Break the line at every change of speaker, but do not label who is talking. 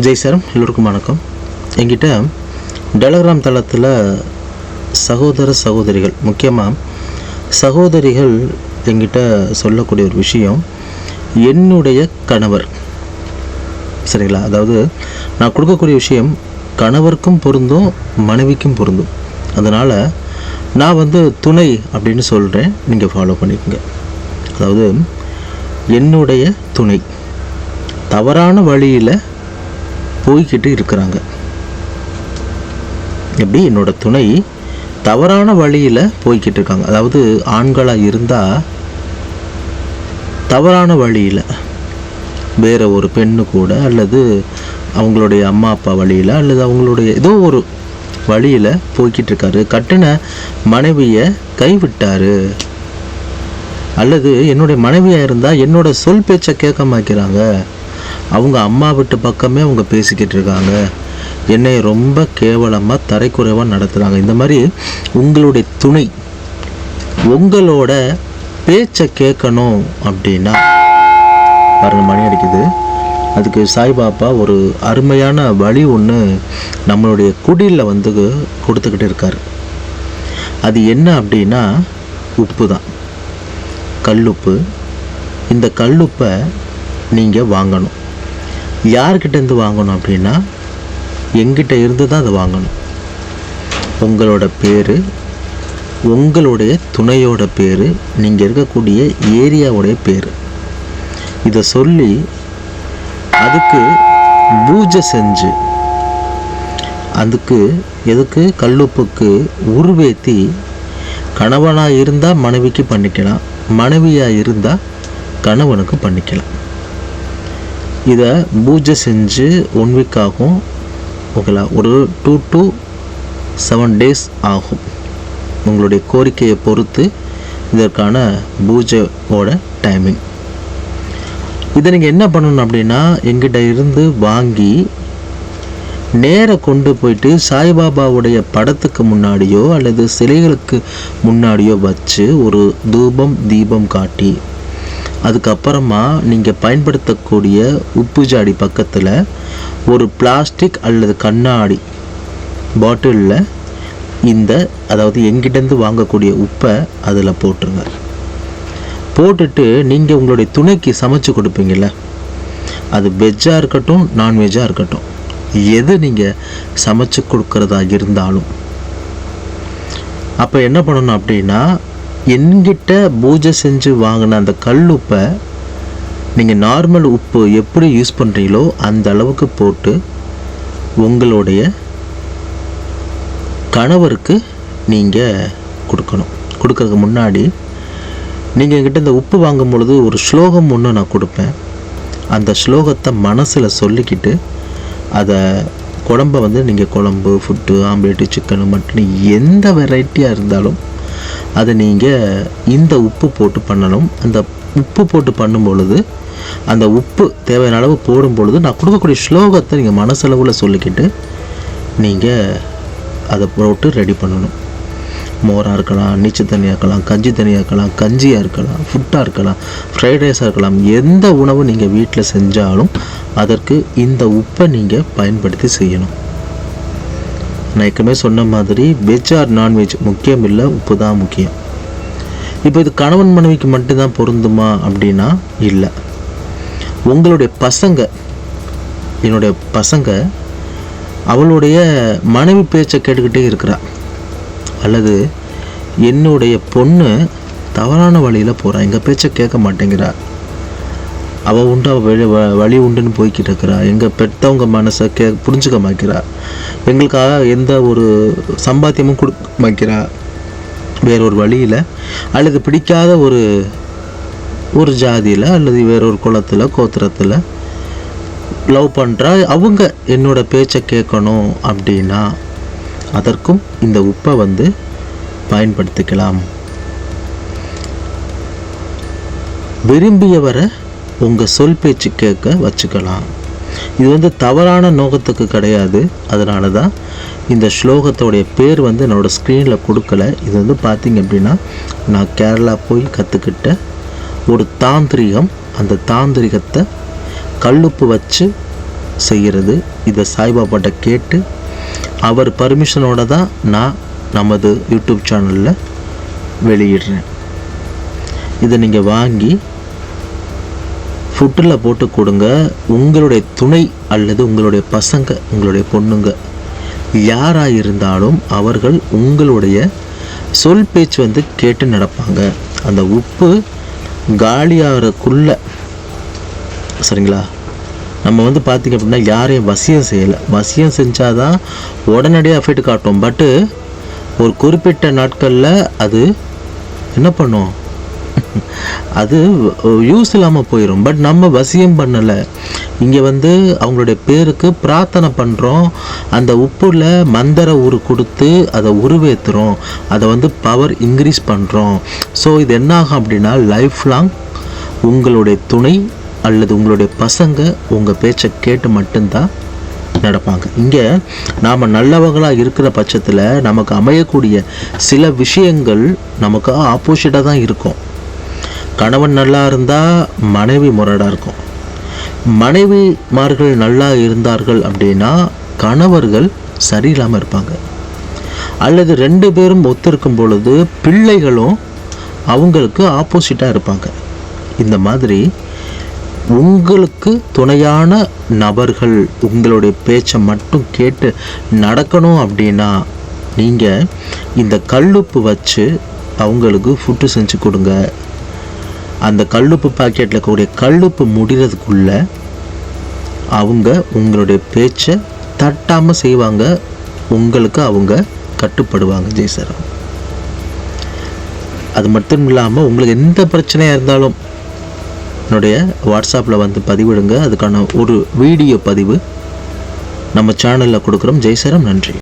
Jai sir எல்லோருக்கும் வணக்கம். என்கிட்ட டெலகிராம் தளத்தில் சகோதர சகோதரிகள் முக்கியமாக சகோதரிகள் என்கிட்ட சொல்லக்கூடிய ஒரு விஷயம் என்னுடைய கணவர். சரிங்களா? அதாவது நான் கொடுக்கக்கூடிய விஷயம் கணவருக்கும் பொருந்தும் மனைவிக்கும் பொருந்தும். அதனால் நான் வந்து துணை அப்படின்னு சொல்கிறேன் நீங்கள் ஃபாலோ பண்ணிக்கோங்க. அதாவது என்னுடைய துணை. தவறான வழியில் போய்கிட்டு இருக்கிறாங்க. எப்படி? என்னோட துணை தவறான வழியில் போய்கிட்டு இருக்காங்க. அதாவது ஆண்களாக இருந்தால் தவறான வழியில் வேறு ஒரு பெண்ணு கூட அல்லது அவங்களுடைய அம்மா அப்பா வழியில் அல்லது அவங்களுடைய ஏதோ ஒரு வழியில் போய்கிட்டு இருக்காரு. கட்டின மனைவியை கைவிட்டார். அல்லது என்னுடைய மனைவியாக இருந்தால் என்னோட சொல் பேச்சை கேட்க மாக்கிறாங்க அவங்க அம்மா வீட்டு பக்கமே அவங்க பேசிக்கிட்டு இருக்காங்க. என்னை ரொம்ப கேவலமாக தரைக்குறைவாக நடத்துகிறாங்க இந்த மாதிரி உங்களுடைய துணை உங்களோட பேச்சை கேட்கணும் அப்படின்னா பாருங்கள் மணி அடிக்குது. அதுக்கு சாய்பாபா ஒரு அருமையான வழி ஒன்று நம்மளுடைய குடியில் வந்து கொடுத்துக்கிட்டு இருக்கார். அது என்ன அப்படின்னா உப்பு தான். கல்லுப்பு. இந்த கல்லுப்பை நீங்கள் வாங்கணும். யார்கிட்டேருந்து வாங்கணும் அப்படின்னா எங்கிட்ட இருந்து தான் அதை வாங்கணும். உங்களோட பேர் உங்களுடைய துணையோட பேர் நீங்கள் இருக்கக்கூடிய ஏரியாவுடைய பேர். இதை சொல்லி அதுக்கு பூஜை செஞ்சு அதுக்கு எதுக்கு கல்லுப்புக்கு உருவேற்றி கணவனாக இருந்தால் மனைவிக்கு பண்ணிக்கலாம் மனைவியாக இருந்தால் கணவனுக்கு பண்ணிக்கலாம். இதை பூஜை செஞ்சு ஒன் வீக் ஆகும். ஓகேங்களா ஒரு டூ டு செவன் டேஸ் ஆகும். உங்களுடைய கோரிக்கையை பொறுத்து இதற்கான பூஜையோட டைமிங் இதை நீங்கள் என்ன பண்ணணும் அப்படின்னா எங்கிட்ட இருந்து வாங்கி நேர கொண்டு போயிட்டு சாய்பாபாவுடைய படத்துக்கு முன்னாடியோ அல்லது சிலைகளுக்கு முன்னாடியோ வச்சு ஒரு தூபம் தீபம் காட்டி அதுக்கப்புறமா நீங்கள் பயன்படுத்தக்கூடிய உப்பு ஜாடி பக்கத்தில் ஒரு பிளாஸ்டிக் அல்லது கண்ணாடி பாட்டிலில் இந்த அதாவது எங்கிட்டேருந்து வாங்கக்கூடிய உப்பை அதில் போட்டுருங்க. போட்டுட்டு நீங்கள் உங்களுடைய துணைக்கு சமைச்சு கொடுப்பீங்கள்ல அது வெஜ்ஜாக இருக்கட்டும் நான்வெஜ்ஜாக இருக்கட்டும் எது நீங்கள் சமைச்சு கொடுக்குறதா இருந்தாலும். அப்போ என்ன பண்ணணும் அப்படின்னா என்கிட்ட பூஜை செஞ்சு வாங்கின அந்த கல் உப்பை நீங்கள் நார்மல் உப்பு எப்படி யூஸ் பண்ணுறீங்களோ அந்த அளவுக்கு போட்டு உங்களுடைய கணவருக்கு நீங்கள் கொடுக்கணும். கொடுக்கறதுக்கு முன்னாடி நீங்கள் என்கிட்ட இந்த உப்பு வாங்கும் பொழுது ஒரு ஸ்லோகம் ஒன்று நான் கொடுப்பேன். அந்த ஸ்லோகத்தை மனசில் சொல்லிக்கிட்டு அதை குழம்ப வந்து நீங்கள் குழம்பு ஃபுட்டு ஆம்லேட்டு சிக்கனு மட்டன் எந்த வெரைட்டியாக இருந்தாலும் அதை நீங்கள் இந்த உப்பு போட்டு பண்ணணும். அந்த உப்பு போட்டு பண்ணும் பொழுது அந்த உப்பு தேவையான அளவு போடும் பொழுது நான் கொடுக்கக்கூடிய ஸ்லோகத்தை நீங்கள் மனசளவில் சொல்லிக்கிட்டு நீங்கள் அதை போட்டு ரெடி பண்ணணும். மோராக இருக்கலாம் நீச்சல் தண்ணியாக இருக்கலாம் கஞ்சி தண்ணியாக இருக்கலாம் கஞ்சியாக இருக்கலாம் ஃபுட்டாக இருக்கலாம் ஃப்ரைட் ரைஸாக இருக்கலாம் எந்த உணவு நீங்கள் வீட்டில் செஞ்சாலும் அதற்கு இந்த உப்பை நீங்கள் பயன்படுத்தி செய்யணும். நான் ஏற்கனவே சொன்ன மாதிரி வெஜ் ஆர் நான்வெஜ் முக்கியம் இல்லை உப்பு தான் முக்கியம். இப்போ இது கணவன் மனைவிக்கு மட்டும்தான் பொருந்துமா அப்படின்னா இல்லை. உங்களுடைய பசங்க என்னுடைய பசங்க அவளுடைய மனைவி பேச்சை கேட்டுக்கிட்டே இருக்கிறா. அல்லது என்னுடைய பொண்ணு தவறான வழியில் போகிறா எங்கள் பேச்சை கேட்க மாட்டேங்கிறா. அவள் உண்டு அவள் வெளி வ- வழி உண்டுன்னு போய்கிட்டு இருக்கிறா எங்கள் பெற்றவங்க மனசை கே புரிஞ்சுக்க மாக்கிறா. எங்களுக்காக எந்த ஒரு சம்பாத்தியமும் கொடுக்க மாக்கிறா. வேற ஒரு வழியில் அல்லது பிடிக்காத ஒரு ஒரு ஜாதியில் அல்லது வேற ஒரு குளத்தில் கோத்திரத்தில் லவ் பண்ணுறா அவங்க என்னோட பேச்சை கேட்கணும் அப்படின்னா அதற்கும் இந்த உப்பை வந்து பயன்படுத்திக்கலாம். விரும்பியவரை உங்கள் சொல் பேச்சு கேட்க வச்சுக்கலாம். இது வந்து தவறான நோக்கத்துக்கு கிடையாது. அதனால தான் இந்த ஸ்லோகத்தோடைய பேர் வந்து என்னோடய ஸ்க்ரீனில் கொடுக்கல. இது வந்து பார்த்திங்க அப்படின்னா நான் கேரளா போய் கற்றுக்கிட்ட ஒரு தாந்திரிகம். அந்த தாந்திரிகத்தை கல்லுப்பு வச்சு செய்கிறது இதை சாய்பாபாட்ட கேட்டு அவர் பர்மிஷனோட தான் நான் நமது யூடியூப் சேனலில் வெளியிடுறேன். இதை நீங்கள் வாங்கி ஃபுட்டில் போட்டு கொடுங்க. உங்களுடைய துணை அல்லது உங்களுடைய பசங்க உங்களுடைய பொண்ணுங்க யாராக இருந்தாலும் அவர்கள் உங்களுடைய சொல் பேச்சு வந்து கேட்டு நடப்பாங்க. அந்த உப்பு காலியாகிறக்குள்ள சரிங்களா? நம்ம வந்து பார்த்திங்க அப்படின்னா யாரையும் வசியம் செய்யலை. வசியம் செஞ்சால் தான் உடனடியாக எஃபெக்ட் காட்டும். பட்டு ஒரு குறிப்பிட்ட நாட்களில் அது என்ன பண்ணும்? அது யூஸ் இல்லாமல் போயிடும் பட் நம்ம வசியம் பண்ணலை. இங்கே வந்து அவங்களுடைய பேருக்கு பிரார்த்தனை பண்ணுறோம் அந்த உப்புல மந்திர உரு கொடுத்து அதை உருவேற்றுறோம் அதை வந்து பவர் இன்க்ரீஸ் பண்ணுறோம் ஸோ இது என்ன ஆகும் அப்படின்னா லைஃப் லாங் உங்களுடைய துணை அல்லது உங்களுடைய பசங்க உங்கள் பேச்சை கேட்டு மட்டும்தான் நடப்பாங்க. இங்கே நாம் நல்லவங்களாக இருக்கிற பட்சத்தில் நமக்கு அமையக்கூடிய சில விஷயங்கள் நமக்கு ஆப்போசிட்டாக தான் இருக்கும். கணவன் நல்லா இருந்தால் மனைவி முரடாக இருக்கும். மனைவிமார்கள் நல்லா இருந்தார்கள் அப்படின்னா கணவர்கள் சரியில்லாமல் இருப்பாங்க. அல்லது ரெண்டு பேரும் ஒத்திருக்கும் பொழுது பிள்ளைகளும் அவங்களுக்கு ஆப்போசிட்டாக இருப்பாங்க. இந்த மாதிரி உங்களுக்கு துணையான நபர்கள் உங்களுடைய பேச்சை மட்டும் கேட்டு நடக்கணும் அப்படின்னா நீங்கள் இந்த கல்லுப்பு வச்சு அவங்களுக்கு ஃபுட்டு செஞ்சு கொடுங்க. அந்த கல்லுப்பு பாக்கெட்டில் இருக்கக்கூடிய கல்லுப்பு முடிகிறதுக்குள்ள அவங்க உங்களுடைய பேச்சை தட்டாமல் செய்வாங்க. உங்களுக்கு அவங்க கட்டுப்படுவாங்க ஜெய்சரம் அது மட்டும் இல்லாமல் உங்களுக்கு எந்த பிரச்சனையாக இருந்தாலும் என்னுடைய வாட்ஸ்அப்பில் வந்து பதிவிடுங்க. அதுக்கான ஒரு வீடியோ பதிவு நம்ம சேனலில் கொடுக்குறோம். ஜெய்சரம் நன்றி.